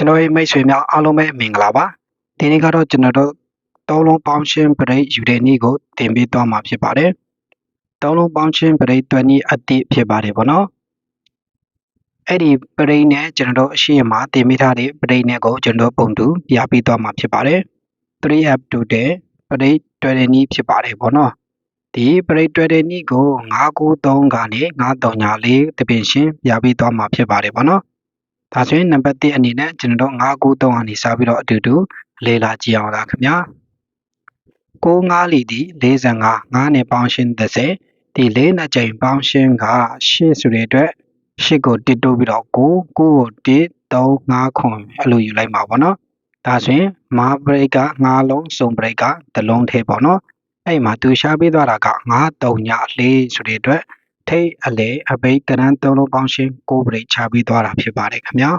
ကျွန်တော်ရဲ့မိတ်ဆွေများအားလုံးပဲမင်္ဂလာပါဒီနေ့ကတော့ကျွန်တော်တို့သုံးလုံးပေါင်းရှင်းပရိတ်ယူတဲ့နေ့ကိုတင်ပြသွားမှာဖြစ်ပါတယ်သုံးလုံးပေါင်းရှင်းပရိတ်တွက်နည်းအတိဖြစ်ပါတယ်ဗောနော်အဲ့ဒီပရိတ်နဲ့ကျွန်တော်တို့အရှိအမှာတင်ပြထားတဲ့ပရိတ်နဲ့ကိုကျွန်တော်တို့ပုံတူပြပေးသွားမှာဖြစ်ပါတယ် 3up to တဲ့ပရိတ်တွက်တဲ့နည်းဖြစ်ပါတယ်ဗောနော်ဒီပရိတ်တွက်တဲ့နည်းကို993ကနေ934တပင်ရှင်းပြပေးသွားမှာဖြစ်ပါတယ်ဗောနော် ဒါဆိုရင်နံပါတ်1အနေနဲ့ကျွန်တော်တို့993အနေစပြီးတော့အတူတူလေ့လာကြည့်အောင်လားခင်ဗျာ95လီဒီ45 9နဲ့ပေါင်းရှင်း30ဒီ၄နှစ်ကြိမ်ပေါင်းရှင်းက8ဆိုတဲ့အတွက်8ကိုတစ်တိုးပြီးတော့9 9ကို1 3 5ခွန်အဲ့လိုယူလိုက်ပါဘောနော်ဒါဆိုရင်မာဘရိတ်က9လုံးစုံဘရိတ်ကတစ်လုံးထဲပေါ့နော်အဲ့မှာသူရှားပေးသွားတာက9 3ည4ဆိုတဲ့အတွက် ထိတ်အလေအပိတ်တရန်သုံးလုံးပေါင်းရှင်းကိုပရိတ်ချပြီးသွားတာဖြစ်ပါတယ်ခင်ဗျာ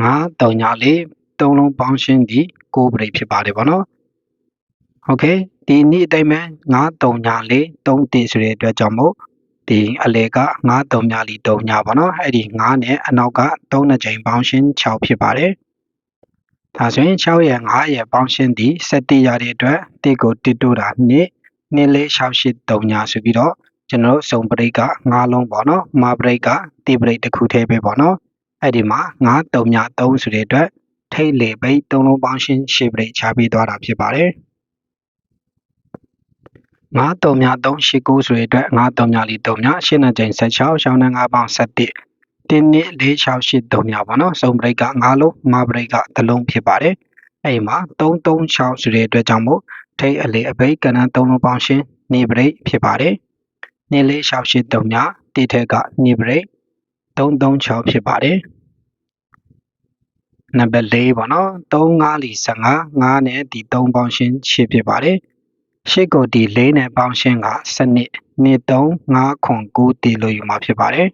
ငါတုံညာလေးသုံးလုံးပေါင်းရှင်းဒီကိုပရိတ်ဖြစ်ပါတယ်ဗောနော်โอเคဒီနေ့အတိုင်းပဲငါတုံညာလေးသုံးတိဆိုတဲ့အတွက်ကြောင့်မို့ဒီအလေကငါတုံညာလီတုံညာဗောနော်အဲ့ဒီငါနဲ့အနောက်က3နှစ်ချိန်ပေါင်းရှင်း6ဖြစ်ပါတယ်ဒါဆိုရင်6ရဲ့9ရဲ့ပေါင်းရှင်းဒီ7ရတဲ့အတွက်တစ်ကိုတစ်တိုးတာနှ စ်နှစ်လေး683ညာဆိုပြီးတော့ကျွန်တော်တို့စုံပရိတ်က9လုံးပေါ့နော်မာပရိတ်ကတိပရိတ်တစ်ခုသေးပဲပေါ့နော်အဲ့ဒီမှာ9 3ညာ3ဆိုတဲ့အတွက်ထိတ်လေပိတ်3လုံးပေါင်းရှင်းရှေ့ပရိတ်ချပေးသွားတာဖြစ်ပါတယ်9 3ညာ3 8 9ဆိုတဲ့အတွက်9 3ညာလီ3ညာရှင်းတဲ့ချိန်16ရှောင်းတဲ့9ပေါင်း7တင်းနည်း4 6 8 3ညာပေါ့နော်စုံပရိတ်က9လုံးမာပရိတ်ကတစ်လုံးဖြစ်ပါတယ်အဲ့ဒီမှာ3 3 6ဆိုတဲ့အတွက်ကြောင့်မို့ ထိတ်အလေအပိတ်ကဏ္ဍ3လုံးပေါင်းရှင်းနေပရိတ်ဖြစ်ပါတယ်နေလေး683ညတိထက်ကနေပရိတ်336ဖြစ်ပါတယ်နံပါတ်4ပေါ့နော်35လီ15 5နဲ့ဒီ3ပေါင်းရှင်း6ဖြစ်ပါတယ်ရှစ်ကိုဒီ4နဲ့ပေါင်းရှင်းကစနစ်နေ3 5ခွန်9တီလို့ယူမှာဖြစ်ပါတယ်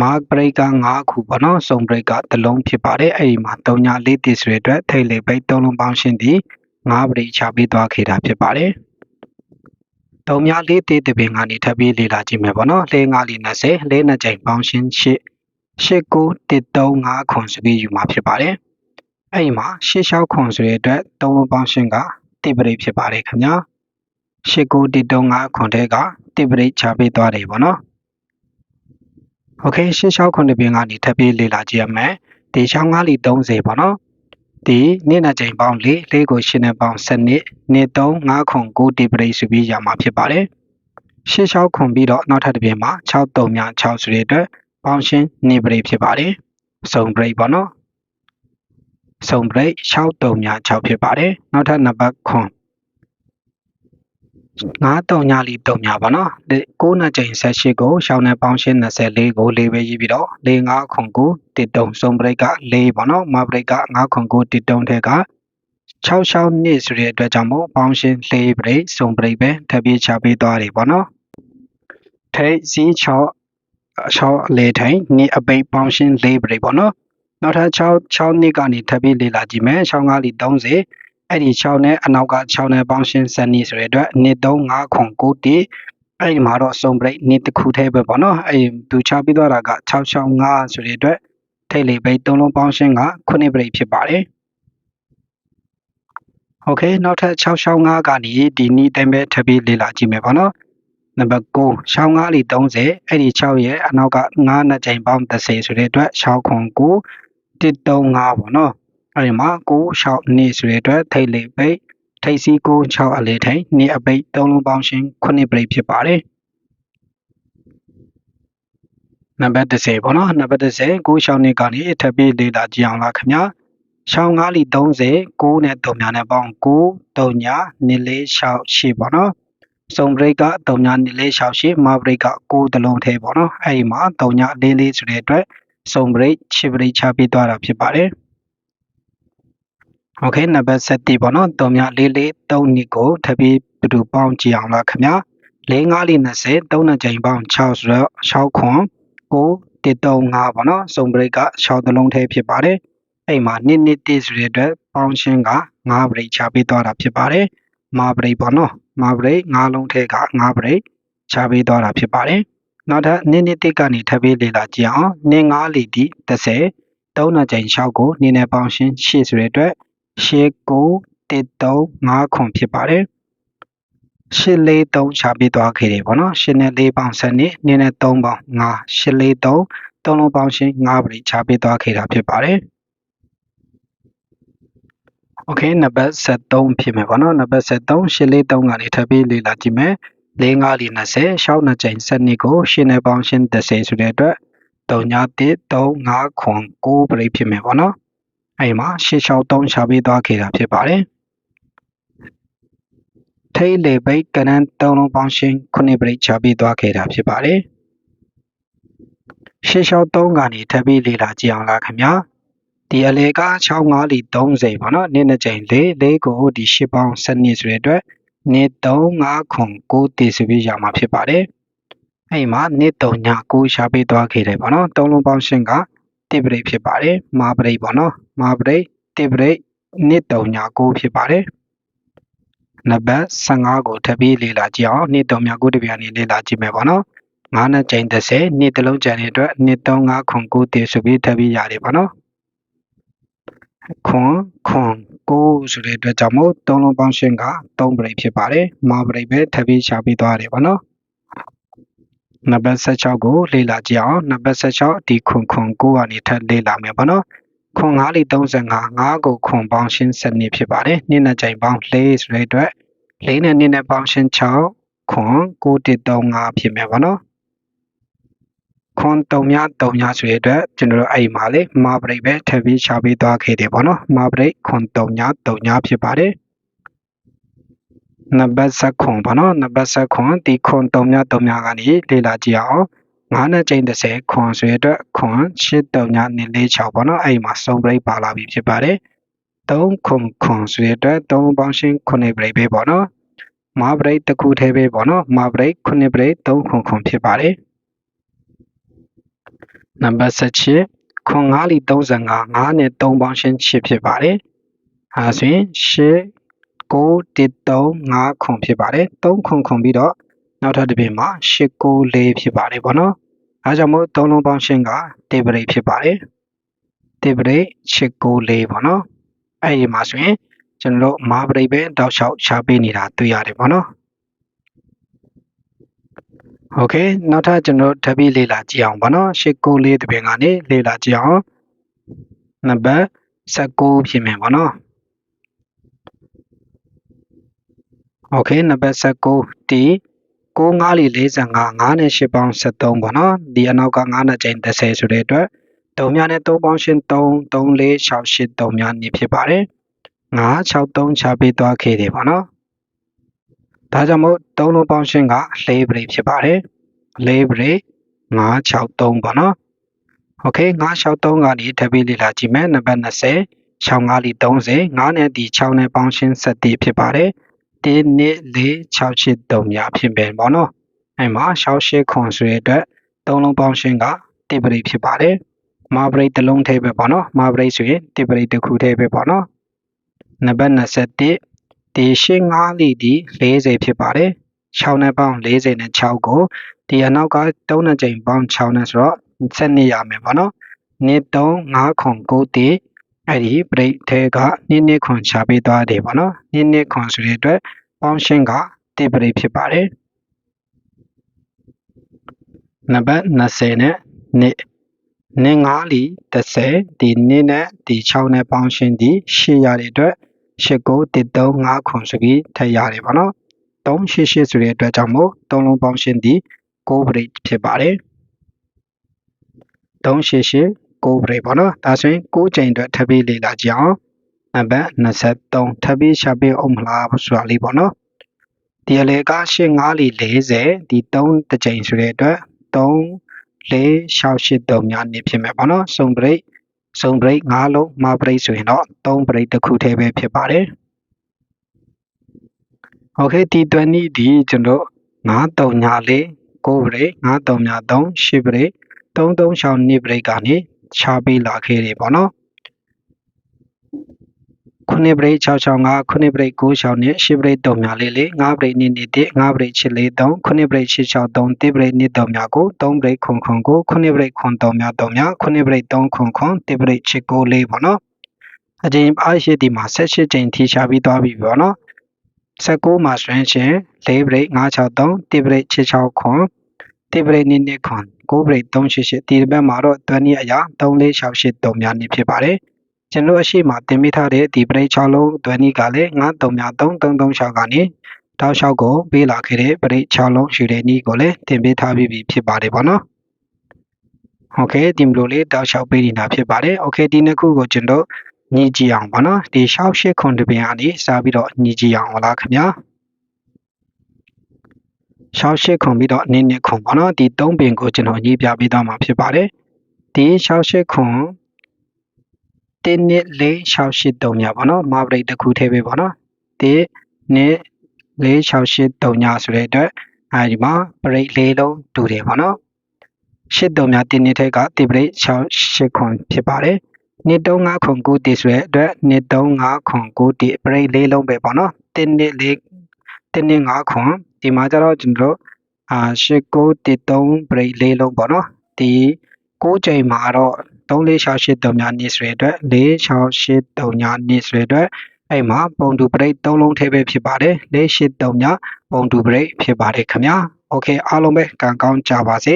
မာဘရိတ်က9ခုပေါ့နော်စုံဘရိတ်ကတစ်လုံးဖြစ်ပါတယ်အဲ့ဒီမှာ3ည4တီဆိုတဲ့အတွက်ထိတ်လေပိတ်3လုံးပေါင်းရှင်းဒီ 9ပရိတ်ချပေးသွားခဲ့တာဖြစ်ပါတယ်တုံများလေးတေးတပင်ကနေထပ်ပြီးလေ့လာကြည့်မယ်ပေါ့နော်လဲငါးလီ20လဲနှစ်ကြိမ်ပေါင်းရှင်း8 8913ခွန်ဆိုပြီးယူမှာဖြစ်ပါတယ်အဲ့ဒီမှာ86ခွန်ဆိုတဲ့အတွက်သုံးလုံးပေါင်းရှင်းကတိပရိတ်ဖြစ်ပါတယ်ခင်ဗျာ8913ခွန်တဲ့ကတိပရိတ်ချပေးသွားတယ်ပေါ့နော်โอเค86ခွန်တပင်ကနေထပ်ပြီးလေ့လာကြည့်ရမယ်ဒီ65လီ30ပေါ့နော် ဒီနေ့နှစ်ကြိမ်ပေါင်း၄၄ကိုရှင်းတဲ့ပေါင်း7နှစ်နှစ်3 5ခွန်9ဒီပရိဆိုပြီးရမှာဖြစ်ပါတယ်ရှင်း6ခွန်ပြီးတော့နောက်ထပ်တစ်ပြင်မှာ6 3မြ6ဆိုတဲ့အတွက်ပေါင်းရှင်းနေပရိဖြစ်ပါတယ်စုံပရိပေါ့နော်စုံပရိ6 3မြ6ဖြစ်ပါတယ်နောက်ထပ်နံပါတ်ခွန် 9တုံညာလီတုံညာပါနော်9နှစ်ချိန်18ကိုရှောင်းနဲ့ပေါင်းရှင်း24ကို4ပဲရေးပြီးတော့4 5ခွန်9တစ်တုံစုံပရိတ်က4ပါနော်မပရိတ်က9ခွန်9တစ်တုံထဲက66နှစ်ဆိုတဲ့အတွက်ကြောင့်မို့ပေါင်းရှင်း4ပရိတ်စုံပရိတ်ပဲထပ်ပြေးချပေးသွားတယ်ပေါ့နော်ထိတ်စီ6 6လေထိုင်နှစ်အပိတ်ပေါင်းရှင်း4ပရိတ်ပေါ့နော်နောက်ထပ်6 6နှစ်ကနေထပ်ပြီးလေ့လာကြည့်မယ်6 5လီ30 အဲ့ဒီ6နဲ့အနောက်က6နဲ့ပေါင်းရှင်းစနီဆိုတဲ့အတွက်နှစ်3 5ခွန်9တိအဲ့ဒီမှာတော့စုံပရိတ်နှစ်တစ်ခုတည်းပဲပေါ့နော်အဲ့သူချပြီးသွားတာက665ဆိုတဲ့အတွက်ထိတ်လေးပိတ်3လုံးပေါင်းရှင်းက9ပရိတ်ဖြစ်ပါတယ်โอเคနောက်ထပ်665ကနေဒီနီးတိုင်းပဲထပ်ပြီးလေ့လာကြည့်မယ်ပေါ့နော်နံပါတ်9ရှောင်း9လီ30အဲ့ဒီ6ရဲ့အနောက်က9နှစ်ကြိမ်ပေါင်း30ဆိုတဲ့အတွက်6ခွန်9 135ပေါ့နော် အဲ့ဒီမှာ6 6နေဆိုတဲ့အတွက်ထိတ်လေးပိတ်ထိတ်စီ9 6အလေးထိတ်နေအပိတ်3လုံးပေါင်းရှင်း9ပရိတ်ဖြစ်ပါတယ်နံပါတ်30ပေါ့နော်နံပါတ်30 9ရှောင်းနေကနေထပ်ပြီးလေ့လာကြည့်အောင်လားခင်ဗျာရှောင်း9လီ30 9နဲ့3များနဲ့ပေါင်း9 3ညာနေလေး6 8ပေါ့နော်စုံဘရိတ်က3ညာနေလေး6 8မာဘရိတ်က9တလုံးထဲပေါ့နော်အဲ့ဒီမှာ3ညာလေးလေးဆိုတဲ့အတွက်စုံဘရိတ်ချစ်ဘရိတ်ချပေးသွားတာဖြစ်ပါတယ် โอเคနံပါတ်7ပေါ့နော်3မြ4 4 3နှစ်ကိုထပ်ပြီးဘယ်သူပေါင်းကြည့်အောင်လားခင်ဗျာ4 5လေး20 3နှစ်ချိန်ပေါင်း6ဆိုတော့6ခွန်9 135ပေါ့နော်စုံဘရိတ်က6တလုံးထဲဖြစ်ပါတယ်အဲ့မှာနှစ်နှစ်တိဆိုတဲ့အတွက်ပေါင်းရှင်းက9ဘရိတ်ချပေးသွားတာဖြစ်ပါတယ်မာဘရိတ်ပေါ့နော်မာဘရိတ်9လုံးထဲက9ဘရိတ်ချပေးသွားတာဖြစ်ပါတယ် နောက်ထပ်နင်းနှစ်တစ်ကနေထပ်ပြီးလေ့လာကြည့်အောင်နင်း9လီတီ30 3နှစ်ကြိမ်6ကိုနင်းနဲ့ပေါင်းရှင်းရှေ့ဆိုတဲ့အတွက် ၈၉၁၃၅ဖြစ်ပါတယ်။843ရှာပြီးသွားခဲ့တယ်ပေါ့နော်။8နဲ့4ပေါင်း7နဲ့2နဲ့3ပေါင်း5 843 3လုံးပေါင်းရှင်း5ပြည့်ရှာပြီးသွားခဲ့တာဖြစ်ပါတယ်။ Okay နံပါတ်73ဖြစ်မယ်ပေါ့နော်။နံပါတ်73 843ကနေထပ်ပြီးလေ့လာကြည့်မယ်။၄၅လီ20ရှောင်းနှစ်ကြိမ်7နှစ်ကိုရှင်းနေပေါင်းရှင်း30ဆိုတဲ့အတွက်3ည1 3 5 9ပြိဖြစ်မယ်ပေါ့နော် အဲဒီမှာရှစ်လျှောက်3ရှာပေးသွားခဲ့တာဖြစ်ပါတယ်ထိတ်လေပိတ်ကနန်း3လုံးပေါင်းရှင်း9ပရိချပေးသွားခဲ့တာဖြစ်ပါတယ်ရှစ်လျှောက်3ကနေထပ်ပြီးလေ့လာကြည့်အောင်လားခင်ဗျာဒီအလေက65လီ30ပေါ့နော်နေ့နှစ်ကြိမ်၄၄ကိုဒီ10ပေါင်း7နှစ်ဆိုတဲ့အတွက်နေ့3 5ခွန်9တည်ဆိုပြီးရမှာဖြစ်ပါတယ်အဲ့မှာနေ့3ည9ရှာပေးသွားခဲ့တယ်ပေါ့နော်သုံးလုံးပေါင်းရှင်းက တိပရိတ်ဖြစ်ပါတယ်မာပရိတ်ပေါ့နော်မာပရိတ်တိပရိတ်နေ့3ည9ဖြစ်ပါတယ်နံပါတ်15ကိုထပ်ပြီးလေ့လာကြည့်အောင်နေ့3ည9တပြန်နေလေ့လာကြည့်မယ်ပေါ့နော်9နဲ့ချိန်30နေ့တစ်လုံးကြံတဲ့အတွက်နေ့3 5ခွန်9တည်ဆိုပြီးထပ်ပြီးရတယ်ပေါ့နော်ခွန်ခွန်9ဆိုတဲ့အတွက်ကြောင့်မို့သုံးလုံးပေါင်းရှင်းက3ပရိတ်ဖြစ်ပါတယ်မာပရိတ်ပဲထပ်ပြီးရှာပြီးသွားတယ်ပေါ့နော် နံပါတ်16ကိုလေ့လာကြည့်အောင်နံပါတ်16ဒီခွန်ခွန်9ကနေထပ်လေ့လာမယ်ပေါ့နော်ခွန်9လီ35 5ကိုခွန်ပေါင်းရှင်း7နှစ်ဖြစ်ပါတယ်နှစ်နဲ့ချိန်ပေါင်း4ဆိုတဲ့အတွက်4နဲ့နှစ်နဲ့ပေါင်းရှင်း6ခွန်935ဖြစ်မယ်ပေါ့နော်ခွန်3ည3ညဆိုတဲ့အတွက်ကျွန်တော်တို့အဲ့မှာလေမာပရိတ်ပဲထပ်ပြီးရှာပေးသွားခဲ့တယ်ပေါ့နော်မာပရိတ်ခွန်3ည3ညဖြစ်ပါတယ် နံပါတ်7ခွန်ပေါ့နော်နံပါတ်7ခွန်ဒီခွန်3ည3ညကနေလေ့လာကြည့်အောင်9နဲ့ချိန်30ခွန်ဆိုရတဲ့ခွန်8 3ညနေ46ပေါ့နော်အဲ့မှာစုံပရိတ်ပါလာပြီဖြစ်ပါတယ်3ခွန်ခွန်ဆိုရတဲ့3ပေါင်းရှင်း9ပရိတ်ပဲပေါ့နော်မာပရိတ်တစ်ခုတည်းပဲပေါ့နော်မာပရိတ်9ပရိတ်3ခွန်ခွန်ဖြစ်ပါတယ်နံပါတ်7ခွန်9လီ35 9နဲ့3ပေါင်းရှင်း8ဖြစ်ပါတယ်အဲဆိုရင် 8 9 1 3 5ခွန်ဖြစ်ပါတယ်3ခွန်ခွန်ပြီးတော့နောက်ထပ်တစ်ပြင်မှာ8 9 4ဖြစ်ပါတယ်ပေါ့နော်အဲကြောင့်မို့3လုံးပေါင်းရှင်းကတေပရိတ်ဖြစ်ပါတယ်တေပရိတ်8 9 4ပေါ့နော်အဲ့ဒီမှာဆိုရင်ကျွန်တော်တို့မာပရိတ်ပဲတောက်လျှောက်ရှားပေးနေတာတွေ့ရတယ်ပေါ့နော်โอเคနောက်ထပ်ကျွန်တော်ထပ်ပြီးလေ့လာကြည့်အောင်ပေါ့နော်8 9 4တပင်ကနေလေ့လာကြည့်အောင်နံပါတ်19ဖြစ်မယ်ပေါ့နော် โอเคနံပါတ်19ဒီ6 5လီ45 9နဲ့8ပေါင်း73ပေါ့နော်ဒီအနောက်က9နဲ့ချိန်30ဆိုတဲ့အတွက်3များနဲ့3ပေါင်းရှင်း3 3 4 6 8 3များနေဖြစ်ပါတယ်9 6 3ချပေးသွားခဲ့တယ်ပေါ့နော်ဒါကြောင့်မို့3လုံးပေါင်းရှင်းက4ပရိဖြစ်ပါတယ်4ပရိ9 6 3ပေါ့နော်โอเค9 6 3ကနေထပ်ပြီးလေ့လာကြည့်မယ်နံပါတ်20 6 5လီ30 9နဲ့ဒီ6နဲ့ပေါင်းရှင်း7ဖြစ်ပါတယ် 1 2 4 6 8 3များဖြစ်ပဲပေါ့နော်အဲ့မှာ68ခွန်ဆိုတဲ့အတွက်သုံးလုံးပေါင်းရှင်းကတိပရိဖြစ်ပါတယ်မာပရိတ်တစ်လုံးထဲပဲပေါ့နော်မာပရိတ်ဆိုရင်တိပရိတ်တစ်ခုထဲပဲပေါ့နော်နံပါတ်21ဒီရှင်း5လီဒီ40ဖြစ်ပါတယ်6နဲ့ပေါင်း40နဲ့6ကိုဒီအနောက်က3နဲ့ချိန်ပေါင်း6နဲ့ဆိုတော့7နေရမယ်ပေါ့နော်နှစ်3 5ခွန်9တီ အဲ့ဒီဘရိတ်ထဲကနင်းနစ်ခွန်ချပေးသွားတယ်ပေါ့နော်နင်းနစ်ခွန်ဆိုတဲ့အတွက်ပေါင်းရှင်းကတိပရိတ်ဖြစ်ပါတယ်နံပါတ်20နဲ့နှစ်နှစ်9လီ30ဒီနှစ်နဲ့ဒီ6နဲ့ပေါင်းရှင်းဒီ8ရတဲ့အတွက်8913ခွန်ဆိုပြီးထည့်ရတယ်ပေါ့နော်388ဆိုတဲ့အတွက်ကြောင့်မို့3လုံးပေါင်းရှင်းဒီ9ပရိတ်ဖြစ်ပါတယ်388 6ပဲပေါ့နော်ဒါဆိုရင်6ချိန်အတွက်ထပ်ပြီးလေ့လာကြအောင်နံပါတ်23ထပ်ပြီးရှာပေးအောင်မလားဆိုတာလေးပေါ့နော်ဒီအလေက85လီ40ဒီ3တချိန်ဆိုတဲ့အတွက်3 4 6 8 3များနေဖြစ်မယ်ပေါ့နော်စုံ break စုံ break 5လုံးမ break ဆိုရင်တော့3 break တစ်ခုတည်းပဲဖြစ်ပါတယ် Okay ဒီ20ဒီကျွန်တော်9 3ညာလေး9 break 9 3ညာ3 8 break 3 3 6 2 break ကနေ ချပေးလာခဲ့တယ်ပေါ့နော်ခုနှစ်ပရိတ်665ခုနှစ်ပရိတ်96နဲ့10ပရိတ်3များလေးလေး5ပရိတ်2နှစ်1 5ပရိတ်843ခုနှစ်ပရိတ်6631ပရိတ်2 3များကို3ပရိတ်ခွန်ခွန်ကိုခုနှစ်ပရိတ်ခွန်3များ3များခုနှစ်ပရိတ်3ခွန်ခွန်1ပရိတ်694ပေါ့နော်အကြိမ်အားရှိဒီမှာ18ကြိမ်ထိရှာပြီးသွားပြီပေါ့နော်19မှာဆိုရင်ရှင်4ပရိ တေပရိနိနိခွန်ကိုပရိ388ဒီဘက်မှာတော့တန်နီအရာ3468တုံများနေဖြစ်ပါတယ်ကျွန်တော်အရှိမတင်ပေးထားတဲ့ဒီပရိ6လုံးဒွနီကလည်း933336ကနေတောက်လျှောက်ကိုပေးလာခဲ့တဲ့ပရိ6လုံးယူတဲ့နီးကိုလည်းတင်ပေးထားပြီးဖြစ်ပါတယ်ပေါ့နော်။ Okay ဒီလိုလေးတောက်လျှောက်ပေးနေတာဖြစ်ပါတယ်။ Okay ဒီနှစ်ခုကိုကျွန်တော်ညီကြည့်အောင်ပေါ့နော်။ဒီ6 8ခွန်တပင်ကနေစပြီးတော့ညီကြည့်အောင်ဟုတ်လားခင်ဗျာ။ 68ခွန်ပြီးတော့နင်းနစ်ခွန်ပေါ့နော်ဒီ3ပင်ကိုကျွန်တော်ညီပြပေးသွားမှာဖြစ်ပါတယ်ဒီ68ခွန်တင်းနစ်လေး683ညပေါ့နော်မာပရိတ်တစ်ခုထည့်ပေးပေါ့နော်တင်းနစ်လေး683ညဆိုတဲ့အတွက်အဲဒီမှာပရိတ်လေးလုံးတူတယ်ပေါ့နော်83ညတင်းနစ်ထက်ကတိပရိတ်68ခွန်ဖြစ်ပါတယ်နှစ်35ခွန်9တိဆိုတဲ့အတွက်နှစ်35ခွန်9တိပရိတ်လေးလုံးပဲပေါ့နော်တင်းနစ်လေး တင်းနစ်5ခွန်ဒီမှာကျတော့ကျွန်တော်တို့အာ89တိ3ပရိတ်လေးလုံးပေါ့နော်ဒီ6ချိန်မှာတော့3468ညနေဆိုတဲ့အတွက်4683ညနေဆိုတဲ့အတွက်အဲ့မှာပုံတူပရိတ်3လုံးထည့်ပဲဖြစ်ပါတယ်483ညပုံတူပရိတ်ဖြစ်ပါတယ်ခင်ဗျာโอเคအားလုံးပဲကံကောင်းကြပါစေ